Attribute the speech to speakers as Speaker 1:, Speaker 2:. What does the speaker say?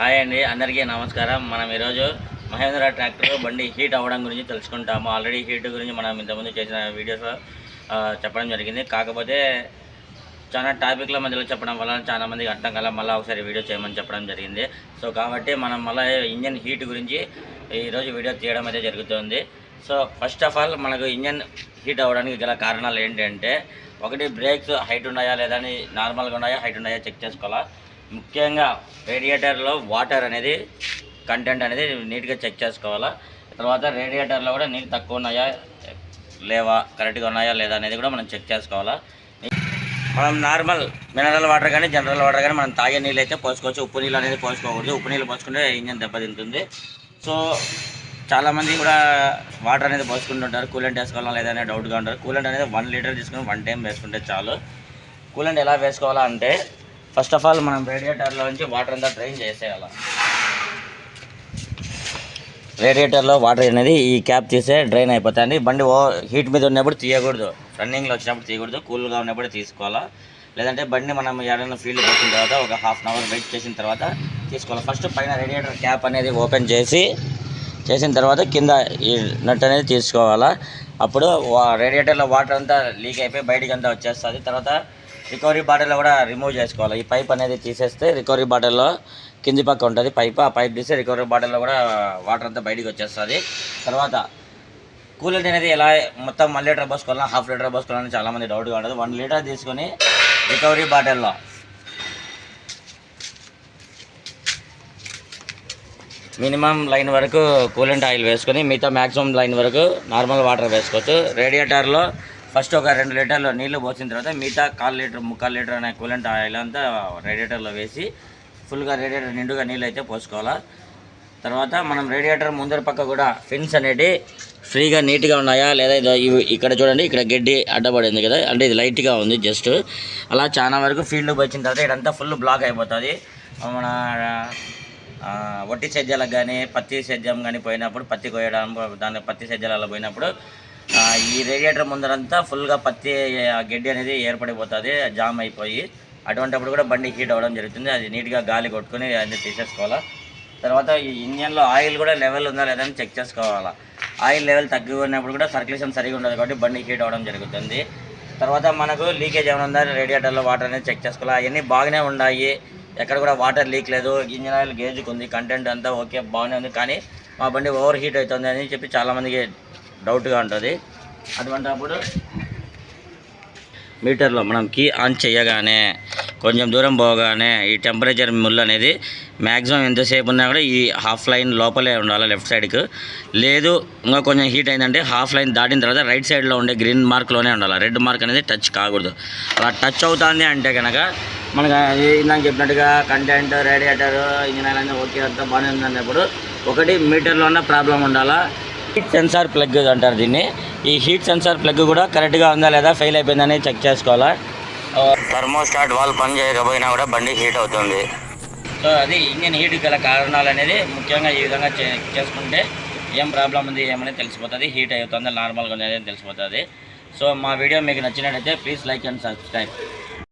Speaker 1: Hi అండి అందరికీ నమస్కారం. మనం ఈరోజు మహేంద్ర ట్రాక్టర్ బండి హీట్ అవ్వడం గురించి తెలుసుకుంటాము. ఆల్రెడీ హీట్ గురించి మనం ఇంతకుముందు చేసిన వీడియోస్ చెప్పడం జరిగింది. కాకపోతే చాలా టాపిక్ల మధ్యలో చెప్పడం వల్ల చాలామందికి అర్థం కల మళ్ళీ ఒకసారి వీడియో చేయమని చెప్పడం జరిగింది. సో కాబట్టి మనం మళ్ళీ ఇంజన్ హీట్ గురించి ఈరోజు వీడియో తీయడం అయితే జరుగుతుంది. సో ఫస్ట్ ఆఫ్ ఆల్ మనకు ఇంజన్ హీట్ అవ్వడానికి గల కారణాలు ఏంటంటే ఒకటి బ్రేక్స్ హైట్ ఉన్నాయా లేదా అని నార్మల్గా ఉన్నాయా హైట్ ఉన్నాయా చెక్ చేసుకోవాలా. ముఖ్యంగా రేడియేటర్లో వాటర్ అనేది కంటెంట్ అనేది నీట్గా చెక్ చేసుకోవాలా? తర్వాత రేడియేటర్లో కూడా నీళ్ళు తక్కువ ఉన్నాయా లేవా కరెక్ట్గా ఉన్నాయా లేదా అనేది కూడా మనం చెక్ చేసుకోవాలా? మనం నార్మల్ మినరల్ వాటర్ కానీ జనరల్ వాటర్ కానీ మనం తాగే నీళ్ళు అయితే పోసుకోవచ్చు. ఉప్పు నీళ్ళు అనేది పోసుకోకూడదు. ఉప్పు నీళ్ళు పోసుకుంటే ఇంజన్ దెబ్బతింటుంది. సో చాలామంది కూడా వాటర్ అనేది పోసుకుంటుంటారు. కూలెంట్ వేసుకోవాలా లేదా అనే డౌట్గా ఉంటారు. కూలెంట్ అనేది వన్ లీటర్ తీసుకుని వన్ టైం వేసుకుంటే చాలు. కూలెంట్ ఎలా వేసుకోవాలా అంటే ఫస్ట్ ఆఫ్ ఆల్ మనం రేడియేటర్లో నుంచి వాటర్ అంతా డ్రైన్ చేసేయాలి? రేడియేటర్లో వాటర్ అనేది ఈ క్యాప్ తీసే డ్రైన్ అయిపోతుంది. బండి ఓ హీట్ మీద ఉన్నప్పుడు తీయకూడదు. రన్నింగ్లో వచ్చినప్పుడు తీయకూడదు. కూల్గా ఉన్నప్పుడు తీసుకోవాలా? లేదంటే బండి మనం ఏదైనా ఫీల్డ్ పెట్టిన తర్వాత ఒక హాఫ్ అన్ అవర్ వెయిట్ చేసిన తర్వాత తీసుకోవాలి? ఫస్ట్ పైన రేడియేటర్ క్యాప్ అనేది ఓపెన్ చేసి చేసిన తర్వాత కింద ఈ నట్ అనేది తీసుకోవాలా? అప్పుడు వా- రేడియేటర్లో వాటర్ అంతా లీక్ అయిపోయి బయటికి అంతా వచ్చేస్తుంది. తర్వాత రికవరీ బాటిల్లో కూడా రిమూవ్ చేసుకోవాలి. ఈ పైప్ అనేది తీసేస్తే రికవరీ బాటిల్లో కింది పక్క ఉంటుంది పైప్. ఆ పైప్ తీస్తే రికవరీ బాటిల్లో కూడా వాటర్ అంతా బయటికి వచ్చేస్తుంది. తర్వాత కూలెంట్ అనేది ఎలా మొత్తం వన్ లీటర్ పోసుకోవాలా హాఫ్ లీటర్ పోసుకోవాలని చాలామంది డౌట్గా ఉండదు. వన్ లీటర్ తీసుకొని రికవరీ బాటిల్లో మినిమం లైన్ వరకు కూలెంట్ ఆయిల్ వేసుకొని మిగతా మ్యాక్సిమం లైన్ వరకు నార్మల్ వాటర్ వేసుకోవచ్చు. రేడియేటర్లో ఫస్ట్ ఒక రెండు లీటర్లు నీళ్ళు పోసిన తర్వాత మిగతా కాల్ లీటర్ ముక్కాలు లీటర్ అనే కూలెంట్ ఆయిల్ అంతా రేడియేటర్లో వేసి ఫుల్గా రేడియేటర్ నిండుగా నీళ్ళు అయితే పోసుకోవాలా. తర్వాత మనం రేడియేటర్ ముందర పక్క కూడా ఫిన్స్ అనేటి ఫ్రీగా నీట్గా ఉన్నాయా లేదా ఇదో ఇక్కడ చూడండి ఇక్కడ గడ్డి అడ్డపడింది కదా అంటే ఇది లైట్గా ఉంది జస్ట్ అలా చాలా వరకు ఫీల్డ్కి వచ్చిన తర్వాత ఇదంతా ఫుల్ బ్లాక్ అయిపోతుంది. మన వట్టి సేద్యాలకు కానీ పత్తి సేద్యం కానీ పోయినప్పుడు పత్తి కోయడం దాని పత్తి సేద్యాలలో పోయినప్పుడు ఈ రేడియేటర్ ముందరంతా ఫుల్గా పత్తి గడ్డి అనేది ఏర్పడిపోతుంది జామ్ అయిపోయి. అటువంటిప్పుడు కూడా బండి హీట్ అవ్వడం జరుగుతుంది. అది నీట్గా గాలి కొట్టుకొని అన్ని తీసేసుకోవాలా. తర్వాత ఈ ఇంజన్లో ఆయిల్ కూడా లెవెల్ ఉందా లేదా అని చెక్ చేసుకోవాలా. ఆయిల్ లెవెల్ తగ్గిపోయినప్పుడు ఉన్నప్పుడు కూడా సర్క్యులేషన్ సరిగా ఉండదు కాబట్టి బండి హీట్ అవ్వడం జరుగుతుంది. తర్వాత మనకు లీకేజ్ ఏమైనా ఉందా? రేడియేటర్లో వాటర్ అనేది చెక్ చేసుకోవాలి. అవన్నీ బాగానే ఉన్నాయి. ఎక్కడ కూడా వాటర్ లీక్ లేదు. ఇంజిన్ ఆయిల్ గేజ్కి ఉంది కంటెంట్ అంతా ఓకే బాగానే ఉంది. కానీ మా బండి ఓవర్ హీట్ అవుతుంది అని చెప్పి చాలామందికి డౌట్గా ఉంటుంది. అటువంటిప్పుడు మీటర్లో మనం కీ ఆన్ చేయగానే కొంచెం దూరం పోగానే ఈ టెంపరేచర్ ముళ్ళు అనేది మ్యాక్సిమం ఎంతసేపు ఉన్నా కూడా ఈ హాఫ్ లైన్ లోపలే ఉండాలి లెఫ్ట్ సైడ్కి. లేదు ఇంకా కొంచెం హీట్ అయిందంటే హాఫ్ లైన్ దాటిన తర్వాత రైట్ సైడ్లో ఉండే గ్రీన్ మార్క్లోనే ఉండాలి. రెడ్ మార్క్ అనేది టచ్ కాకూడదు. అలా టచ్ అవుతుంది అంటే కనుక మనకు ఇందాక చెప్పినట్టుగా కంటెంట్ రేడియేటర్ ఇంజిన్ అనేది ఓకే అంతా బాగానే ఉందన్నప్పుడు ఒకటి మీటర్లో ఉన్న ప్రాబ్లం ఉండాలా? హీట్ సెన్సార్ ప్లగ్ అంటారు దీన్ని. ఈ హీట్ సెన్సార్ ప్లగ్ కూడా కరెక్ట్గా ఉందా లేదా ఫెయిల్ అయిపోయిందని చెక్ చేసుకోవాలా? థర్మోస్టాట్ వాల్ పని చేయకపోయినా కూడా బండి హీట్ అవుతుంది. సో అది ఇంజిన్ హీట్ గల కారణాలు అనేది ముఖ్యంగా ఈ విధంగా చేసుకుంటే ఏం ప్రాబ్లం ఉంది ఏమనేది తెలిసిపోతుంది. హీట్ అవుతుందా నార్మల్గా ఉంది అనేది తెలిసిపోతుంది. సో మా వీడియో మీకు నచ్చినట్టయితే ప్లీజ్ లైక్ అండ్ సబ్స్క్రైబ్.